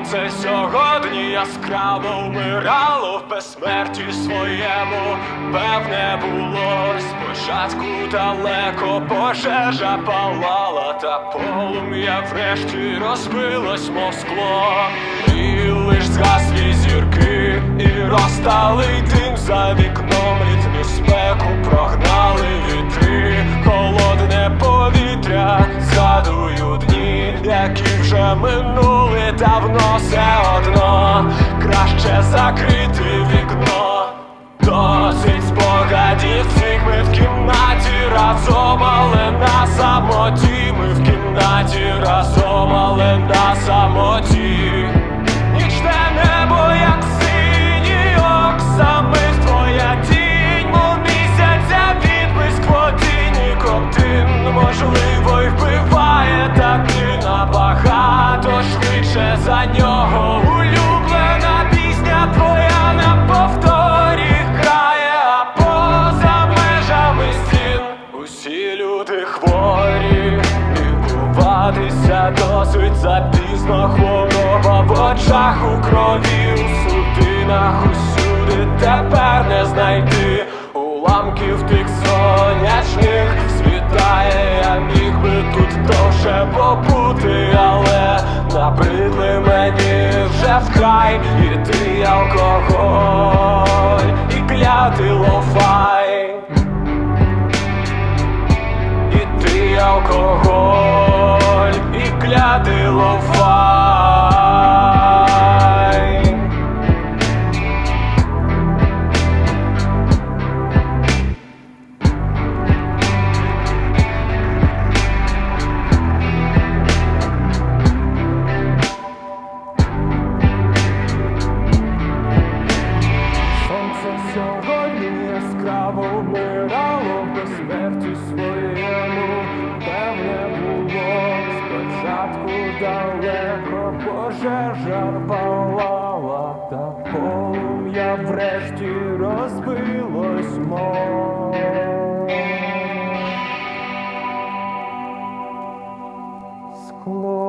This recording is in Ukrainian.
Сонце сьогодні яскраво вмирало в безсмерті своєму, певне було спочатку далеко пожежа палала, та полум'я врешті розбилось, мов скло, і лиш згаслі зірки, і розталий дим за вікном, літню спеку прогнали вітри, холодне повітря, згадую дні, які вже минули давно все одно, краще закрити вікно. Досить спогадів цих ми в кімнаті разом, але на самоті, ми в кімнаті разом, але на самоті. Лікуватися досить запізно хвороба в очах у крові, у судинах усюди тепер не знайти. Уламків тих сонячних світає, я міг би тут довше побути, але набридли мені вже вкрай. І ти алкоголь, і клятий лофай. І ти алкоголь, і клятий лофай. Сонце сьогодні яскраво вмирало в безсмерті своєму, далеко пожежа палала, та полум'я врешті розбилось мов. Скло.